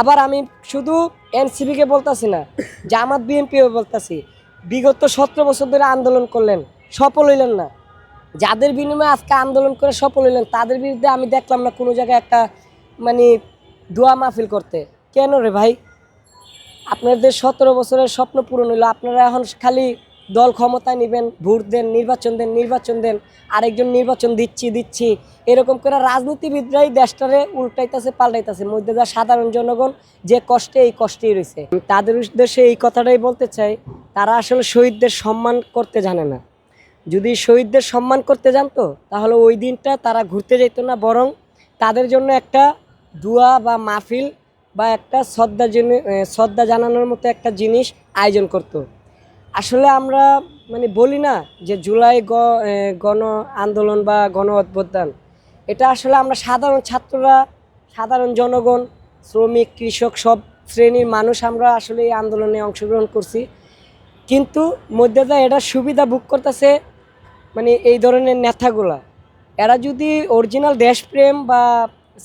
আবার আমি শুধু এনসিপিকে বলতাছি না, জামাত বিএনপিও বলতাছি। বিগত সতেরো বছর ধরে আন্দোলন করলেন, সফল হইলেন না। যাদের বিনিময়ে আজকে আন্দোলন করে সফল হইলেন, তাদের বিরুদ্ধে আমি দেখলাম না কোনো জায়গায় একটা মানে দোয়া মাহফিল করতে। কেন রে ভাই? আপনাদের সতেরো বছরের স্বপ্ন পূরণ হইল, আপনারা এখন খালি দল ক্ষমতায় নেবেন, ভোট দেন, নির্বাচন দেন নির্বাচন দেন, আরেকজন নির্বাচন দিচ্ছি দিচ্ছি। এরকম করে রাজনীতিবিদরাই দেশটারে উল্টাইতেছে, পাল্টাইতেছে। মধ্যে যা সাধারণ জনগণ যে কষ্টে, এই কষ্টেই রয়েছে তাদের উদ্দেশ্যে এই কথাটাই বলতে চাই, তারা আসলে শহীদদের সম্মান করতে জানে না। যদি শহীদদের সম্মান করতে জানতো, তাহলে ওই দিনটা তারা ঘুরতে যেত না, বরং তাদের জন্য একটা দুয়া বা মাহফিল বা একটা শ্রদ্ধা শ্রদ্ধা জানানোর মতো একটা জিনিস আয়োজন করত। আসলে আমরা মানে বলি না যে জুলাই গণ আন্দোলন বা গণ অভ্যুত্থান। এটা আসলে আমরা সাধারণ ছাত্ররা, সাধারণ জনগণ, শ্রমিক, কৃষক সব শ্রেণির মানুষ আমরা আসলে এই আন্দোলনে অংশগ্রহণ করছি। কিন্তু মধ্যে এটা সুবিধা বুক করতেছে মানে এই ধরনের নেতাগুলা। এরা যদি অরিজিনাল দেশপ্রেম বা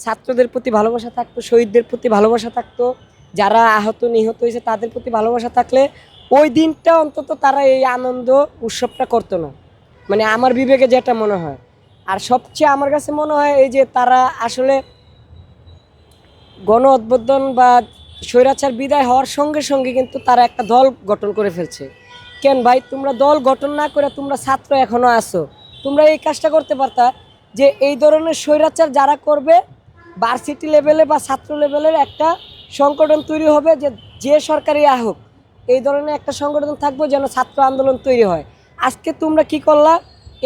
ছাত্রদের প্রতি ভালোবাসা থাকতো, শহীদদের প্রতি ভালোবাসা থাকতো, যারা আহত নিহত হয়েছে তাদের প্রতি ভালোবাসা থাকলে ওই দিনটা অন্তত তারা এই আনন্দ উৎসবটা করতো না। মানে আমার বিবেকে যেটা মনে হয়। আর সবচেয়ে আমার কাছে মনে হয় এই যে তারা আসলে গণ উদ্বোধন বা স্বৈরাচার বিদায় হওয়ার সঙ্গে সঙ্গে কিন্তু তারা একটা দল গঠন করে ফেলছে। কেন ভাই? তোমরা দল গঠন না করে তোমরা ছাত্র এখনও আসো তোমরা এই কাজটা করতে পারতা যে এই ধরনের স্বৈরাচার যারা করবে ভার্সিটি লেভেলে বা ছাত্র লেভেলের একটা সংগঠন তৈরি হবে যে যে সরকারি হোক এই ধরনের একটা সংগঠন থাকব যেন ছাত্র আন্দোলন তৈরি হয়। আজকে তোমরা কি করলা?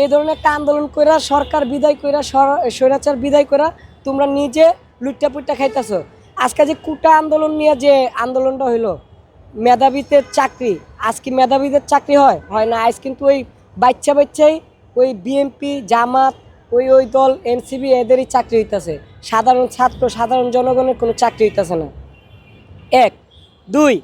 এই ধরনের একটা আন্দোলন কইরা, সরকার বিদায় কইরা স্বৈরাচার বিদায় কইরা তোমরা নিজে লুটটা পুট্টা খাইতেছো। আজকে যে কুটা আন্দোলন নিয়ে যে আন্দোলনটা হইল, মেধাবীদের চাকরি, আজ কি মেধাবীদের চাকরি হয়? হয় না, আজ কিন্তু ওই বাচ্চা বাচ্চাই ওই বিএমপি, জামাত, ওই ওই দল এনসিবি এদেরই চাকরি হইতেছে। সাধারণ ছাত্র, সাধারণ জনগণের কোনো চাকরি হইতেছে না। এক। দুই,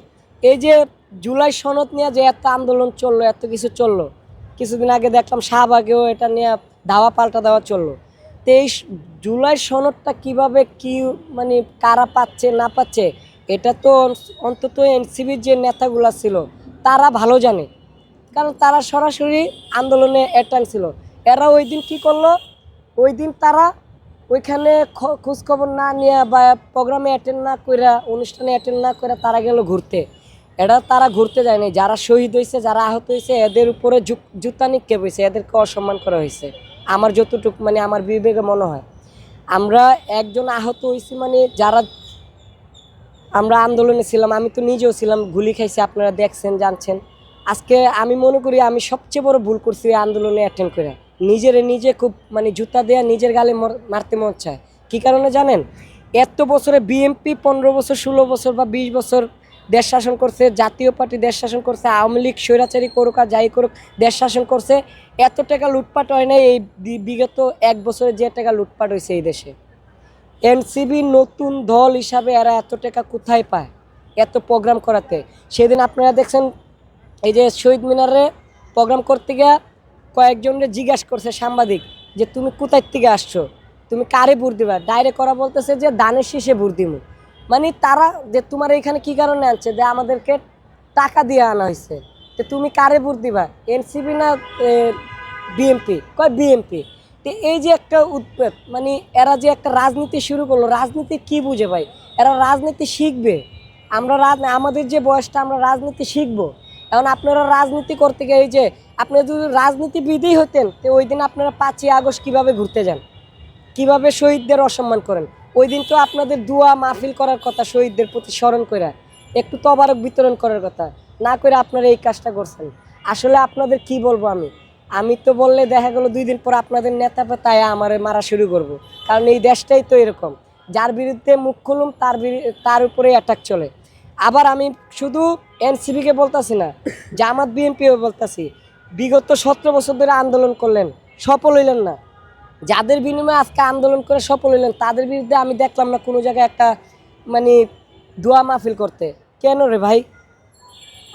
এই যে জুলাই সনদ নিয়ে যে এত আন্দোলন চলল, এত কিছু চলল। কিছুদিন আগে দেখলাম শাহবাগেও এটা নিয়ে ধাওয়া পাল্টা দেওয়া চলল। তো এই জুলাই সনদটা কীভাবে কি মানে কারা পাচ্ছে, না পাচ্ছে, এটা তো অন- অন্তত এনসিবির যে নেতাগুলা ছিল, তারা ভালো জানে। কারণ তারা সরাসরি আন্দোলনে অ্যাটেন্ড ছিল। এরা ওই দিন কী করল? ওই দিন তারা ওইখানে খোঁজখবর না নিয়ে বা প্রোগ্রামে অ্যাটেন্ড না কইরা, অনুষ্ঠানে অ্যাটেন্ড না করে তারা গেল ঘুরতে। এটা তারা ঘুরতে যায়নি যারা শহীদ হয়েছে যারা আহত হয়েছে এদের উপরে জুতা নিক্ষেপ হয়েছে এদেরকে অসম্মান করা হয়েছে আমার যতটুকু মানে আমার বিবেকে মনে হয়। আমরা একজন আহত হয়েছি মানে যারা আমরা আন্দোলনে ছিলাম, আমি তো নিজেও ছিলাম, গুলি খাইছি, আপনারা দেখছেন, জানছেন। আজকে আমি মনে করি আমি সবচেয়ে বড় ভুল করছি আন্দোলনে অ্যাটেন্ড করে। নিজেরে নিজে খুব মানে জুতা দেয়া নিজের গালে মর- মারতে মন চায়। কী কারণে জানেন? এত বছরে বিএমপি পনেরো বছর, ষোলো বছর বা বিশ বছর দেশ শাসন করছে, জাতীয় পার্টি দেশ শাসন করছে, আওয়ামী লীগ, স্বৈরাচারী করুক আর যাই করুক, দেশ শাসন করছে। এত টাকা লুটপাট হয় নাই এই বিগত এক বছরে যে টাকা লুটপাট হয়েছে এই দেশে। এনসিবি নতুন দল হিসাবে এরা এত টাকা কোথায় পায়? এত প্রোগ্রাম করাতে। সেদিন আপনারা দেখছেন, এই যে শহীদ মিনারে প্রোগ্রাম করতে গিয়ে কয়েকজনকে জিজ্ঞাসা করছে সাংবাদিক যে, তুমি কোথায় থেকে আসছো? তুমি কারে ভোট দিবা? ডাইরেক্ট করা বলতেছে যে, দানের শীষে ভোট দিমু। মানে তারা যে তোমার এখানে কি কারণে আনছে? যে আমাদেরকে টাকা দিয়ে আনা হয়েছে। যে তুমি কারে ভোট দিবা? এনসিবি না বিএমপি কয় বিএমপি তো এই যে একটা উৎপেত মানে এরা যে একটা রাজনীতি শুরু করল, রাজনীতি কি বুঝে ভাই? এরা রাজনীতি শিখবে। আমরা রাজ, আমাদের যে বয়সটা, আমরা রাজনীতি শিখব। এখন আপনারা রাজনীতি করতে গিয়ে এই যে আপনি যদি রাজনীতিবিদই হতেন, তো ওই দিন আপনারা পাঁচই আগস্ট কীভাবে ঘুরতে যান? কীভাবে শহীদদের অসম্মান করেন? ওই দিন তো আপনাদের দোয়া মাহফিল করার কথা, শহীদদের প্রতি স্মরণ করে একটু তবারক বিতরণ করার কথা, না করে আপনারা এই কাজটা করছেন। আসলে আপনাদের কি বলব আমি? আমি তো বললে দেখা গেলো দুই দিন পর আপনাদের নেতা তাই আমার মারা শুরু করব। কারণ এই দেশটাই তো এরকম। যার বিরুদ্ধে মুখ খুলুম, তার তার উপরে অ্যাটাক চলে। আবার আমি শুধু এনসিবিকে বলতাছি না, জামাত বিএনপিও বলতাছি, বিগত সতেরো বছর ধরে আন্দোলন করলেন, সফল হইলেন না। যাদের বিনিময়ে আজকে আন্দোলন করে সফল হইলেন, তাদের বিরুদ্ধে আমি দেখলাম না কোনো জায়গায় একটা মানে দোয়া মাহফিল করতে। কেন রে ভাই?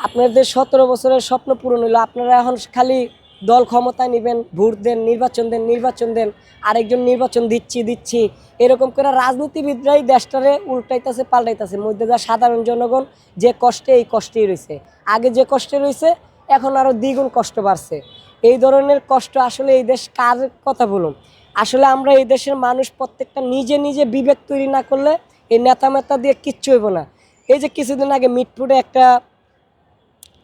আপনাদের সতেরো বছরের স্বপ্ন পূরণ হইল, আপনারা এখন খালি দল ক্ষমতায় নেবেন, ভোট দেন, নির্বাচন দেন নির্বাচন দেন, আরেকজন নির্বাচন দিচ্ছি দিচ্ছি। এরকম করে রাজনীতিবিদরাই দেশটারে উল্টাইতেছে, পাল্টাইতেছে। মধ্যে যা সাধারণ জনগণ, যে কষ্টে এই কষ্টেই রয়েছে আগে যে কষ্টে রয়েছে এখন আরও দ্বিগুণ কষ্ট বাড়ছে। এই ধরনের কষ্ট আসলে এই দেশ কার কথা বলুন? আসলে আমরা এই দেশের মানুষ প্রত্যেকটা নিজে নিজে বিবেক তৈরি না করলে এই নেতা মেতা দিয়ে কিচ্ছু হইব না। এই যে কিছুদিন আগে মিটফুটে একটা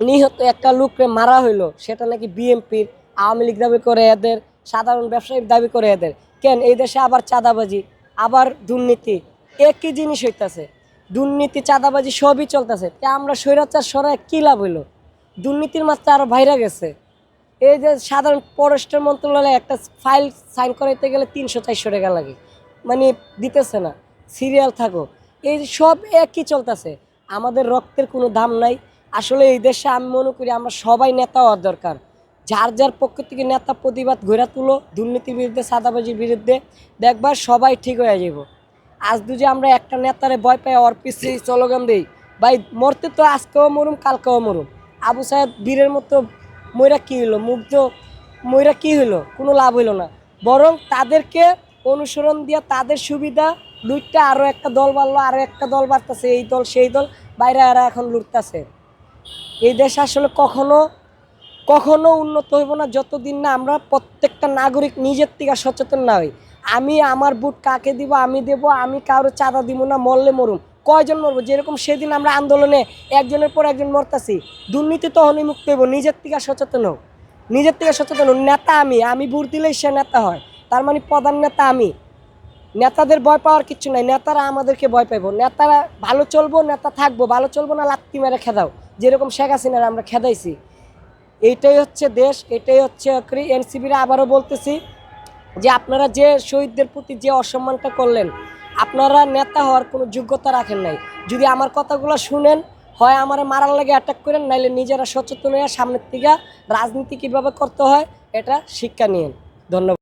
নিহত একটা লোককে মারা হইল, সেটা নাকি বিএনপির আওয়ামী লীগ দাবি করে এদের, সাধারণ ব্যবসায়ী দাবি করে এদের। কেন? এই দেশে আবার চাঁদাবাজি, আবার দুর্নীতি, একই জিনিস হইতাছে। দুর্নীতি, চাঁদাবাজি সবই চলতেছে। তা আমরা স্বৈরাচার সরায় কী লাভ হইল? দুর্নীতির মাত্রা আরও বাইরে গেছে। এই যে সাধারণ পররাষ্ট্র মন্ত্রণালয়ে একটা ফাইল সাইন করাইতে গেলে তিনশো চারশো টাকা লাগে। মানে দিতেছে না। সিরিয়াল থাকো। এই সব একই চলতেছে। আমাদের রক্তের কোনো দাম নাই। আসলে এই দেশে আমি মনে করি আমরা সবাই নেতা হওয়ার দরকার। যার যার পক্ষ থেকে নেতা প্রতিবাদ ঘোরা তুলো, দুর্নীতির বিরুদ্ধে, সাদাবাজির বিরুদ্ধে দেখবার সবাই ঠিক হয়ে যাব আজ দু যে আমরা একটা নেতারে ভয় পাই ওর পিছিয়ে স্লোগান দিই, ভাই, মরতে তো আজকেও মরুম, কালকেও মরুম। আবু সাহেব বীরের মতো ময়রা কী হইল? মুগ্ধ ময়রা কী হইল? কোনো লাভ হইল না। বরং তাদেরকে অনুসরণ দিয়ে তাদের সুবিধা দুইটা আরও একটা দল বাড়লো আরও একটা দল বাড়তেছে, এই দল, সেই দল, বাইরে এরা এখন লুটতেছে। এই দেশ আসলে কখনো কখনো উন্নত হইব না, যতদিন না আমরা প্রত্যেকটা নাগরিক নিজের থেকে সচেতন না হই। আমি আমার বুট কাকে দিব, আমি দেব, আমি কারও চাঁদা দিব না, মরলে মরুম। কয়জন মরবো? যেরকম সেদিন আমরা আন্দোলনে একজনের পর একজন মরতাছি, দুর্নীতি তখনই মুক্ত হইব, নিজের থেকে সচেতন হোক নিজের থেকে সচেতন হোক নেতা আমি আমি ভোট দিলেই সে নেতা হয়। তার মানে প্রধান নেতা আমি। নেতাদের ভয় পাওয়ার কিছু নাই, নেতারা আমাদেরকে ভয় পাইব। নেতারা ভালো চলবো, নেতা থাকব, ভালো চলবো না, লাত্তি মেরে খেদাও। যেরকম শেখ হাসিনার আমরা খেদাইছি। এইটাই হচ্ছে দেশ, এটাই হচ্ছে এনসিবির আবারও বলতেছি যে আপনারা যে শহীদদের প্রতি যে অসম্মানটা করলেন আপনারা নেতা হওয়ার কোনো যোগ্যতা রাখেন নাই। যদি আমার কথাগুলো শুনেন, হয় আমার মারার লাগে অ্যাটাক করেন, নাইলে নিজেরা সচেতন হয়ে সামনের থেকে রাজনীতি কীভাবে করতে হয়, এটা শিক্ষা নিয়েন। ধন্যবাদ।